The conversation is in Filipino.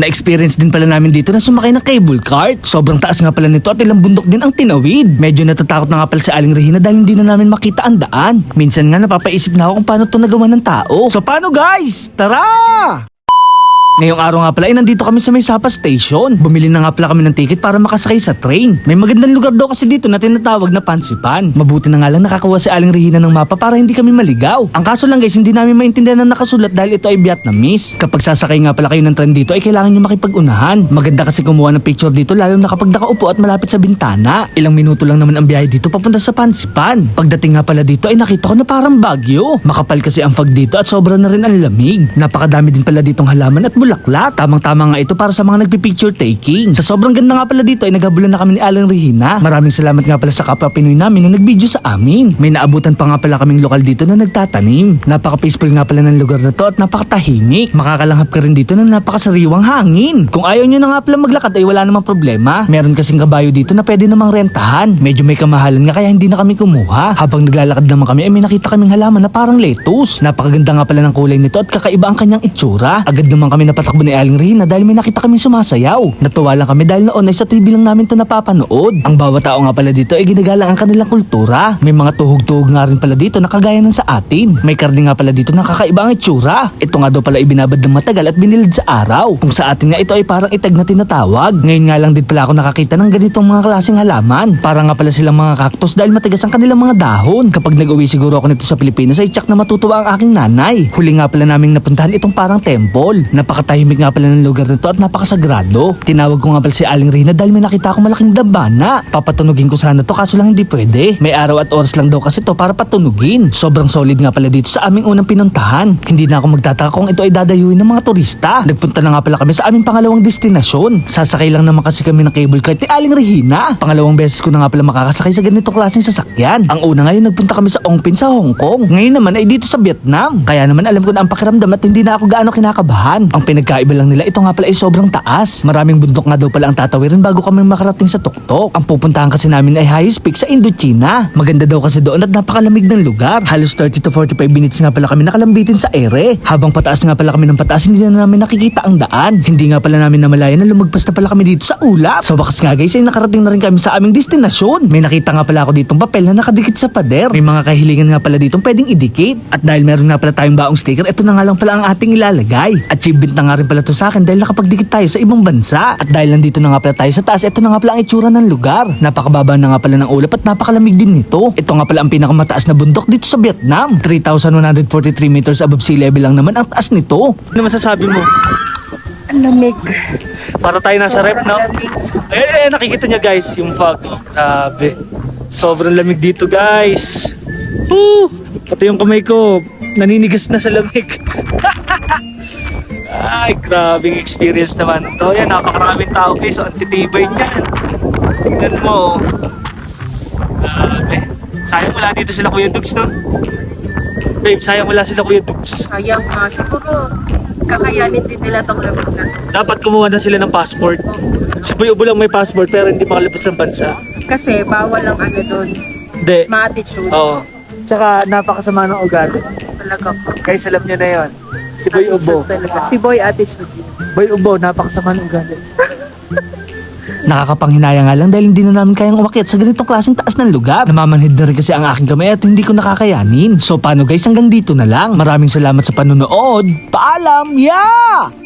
Na-experience din pala namin dito na sumakay ng cable cart. Sobrang taas nga pala nito at ilang bundok din ang tinawid. Medyo natatakot na nga pala si Aling Regina dahil hindi na namin makita ang daan. Minsan nga napapaisip na ako kung paano to nagawa ng tao. So paano guys? Tara! Ngayong araw nga pala ay nandito kami sa may Sapa Station. Bumili na nga pala kami ng ticket para makasakay sa train. May magandang lugar daw kasi dito na tinatawag na Pansipan. Mabuti na nga lang nakakuha si Aling Regina ng mapa para hindi kami maligaw. Ang kaso lang guys, hindi namin maintindihan na nakasulat dahil ito ay Vietnamese. Kapag sasakay nga pala kayo ng train dito ay kailangan nyo makipag-unahan. Maganda kasi kumuha ng picture dito lalo na kapag nakaupo at malapit sa bintana. Ilang minuto lang naman ang biyahe dito papunta sa Pansipan. Pagdating nga pala dito ay nakita ko na parang bagyo. Makapal kasi ang fog dito at sobra na rin ang lamig. Napakadami din pala ditong halaman at bulaklak. Tamang-tama nga ito para sa mga nagpipicture taking. Sa sobrang ganda nga pala dito ay naghabulan na kami ni Alan Regina. Maraming salamat nga pala sa kapwa Pinoy namin na nag-video sa amin. May naabutan pa nga pala kaming lokal dito na nagtatanim. Napaka-peaceful nga pala ng lugar na to at napakatahimik. Makakalanghap ka rin dito ng napakasariwang hangin. Kung ayaw nyo na nga pala maglakad ay wala namang problema. Meron kasing kabayo dito na pwede namang rentahan. Medyo may kamahalan nga kaya hindi na kami kumuha. Habang naglalakad naman kami ay may nakita kaming halaman na parang lettuce. Napakaganda nga pala ng kulay nito at kakaiba ang kanyang itsura. Agad naman kami napatakbo ni Aling Rina dahil may nakita kami sumasayaw. Natuwa lang kami dahil noon ay sa TV lang namin to napapanood. Ang bawat tao nga pala dito ay ginagalang ang kanilang kultura. May mga tuhog-tuhog nga rin pala dito na kagaya ng sa atin. May karne nga pala dito na kakaiba ang itsura. Ito nga daw pala ibinabad ng matagal at binilid sa araw. Kung sa atin nga ito ay parang itag na tinatawag. Ngayon nga lang din pala ako nakakita ng ganitong mga klaseng halaman. Para nga pala silang mga cactus dahil matigas ang kanilang mga dahon. Kapag nag-uwi siguro ako nito sa Pilipinas ay tsak na matutuwa ang aking nanay. Huli nga pala naming napuntahan itong parang temple. Napakatahimik nga pala ng lugar nito at napakasagrado. Tinawag ko nga pala si Aling Rina dahil may nakita akong malaking dambana. Papatunugin ko sana to kaso lang hindi pwede. May araw at oras lang daw kasi to para patunugin. Sobrang solid nga pala dito sa aming unang pinuntahan. Hindi na ako magtataka kung ito ay dadayuin ng mga turista. Nagpunta na nga pala kami sa aming pangalawang destinasyon. Sasakay lang naman kasi kami ng cable cart ni Aling Regina. Pangalawang beses ko na nga pala makakasakay sa ganitong klaseng sasakyan. Ang una ngayon nagpunta kami sa Ongpin sa Hong Kong. Ngayon naman ay dito sa Vietnam. Kaya naman alam ko na ang pakiramdam at hindi na ako gaano kinakabahan. Ang pinagkaiba lang nila ito nga pala ay sobrang taas. Maraming bundok nga daw pala ang tatawirin bago kami makarating sa tuktok. Ang pupuntahan kasi namin ay highest peak sa Indochina. Maganda daw kasi doon at napakalamig ng lugar. Halos 30 to 45 minutes nga pala kami nakalambitin sa ere. Habang pataas nga pala kami ng pataas, hindi na namin nakikita ang daan. Hindi nga pala namin namalayan na lumagpas na pala kami dito sa ulap. Sa wakas nga guys ay nakarating na rin kami sa aming destinasyon. May nakita nga pala ako ditong papel na nakadikit sa pader. May mga kahilingan nga pala ditong pwedeng idikit. At dahil meron nga pala tayong baong sticker, ito na nga lang pala ang ating ilalagay. Achievement na nga rin pala to sa akin dahil nakapagdikit tayo sa ibang bansa. At dahil nandito na nga pala tayo sa taas, ito na nga pala ang itsura ng lugar. Napakababa na nga pala ng ulap at napakalamig din nito. Ito nga pala ang pinakamataas na bundok dito sa Vietnam. 3,143 meters above sea level lang naman ang taas nito. Ano masasabi mo? Ang lamig. Para tayo nasa rep, no? Eh, eh, nakikita niya guys, yung fog. Grabe. Sobrang lamig dito, guys. Woo! Pati yung kamay ko, naninigas na sa lamig. Ay, grabing experience naman to. Yan, napakaraming tao guys. So, ang titibay niyan. Tingnan mo. oh. Grabe. Sayang wala dito sila Kuya Dugs, no? Babe, sayang wala sila Kuya Dugs. Sayang nga. Siguro, kakayanin din nila itong lamig na. Dapat kumuha na sila ng passport. Si Ubo lang may passport pero hindi makalabas ng bansa. Kasi bawal ang ano doon. Hindi. Ma-attitude. Oo. Tsaka napakasama ng ugali. Talaga po. Guys, alam niyo na yon. Si Boy Ubo. Si Boy attitude. Boy Ubo, napakasama ng ugali. Nakakapanghinaya nga lang dahil hindi na namin kayang umakyat sa ganitong klaseng taas ng lugar. Namamanhid na rin kasi ang aking kamay at hindi ko nakakayanin. So paano guys, hanggang dito na lang. Maraming salamat sa panonood. Paalam! Yeah!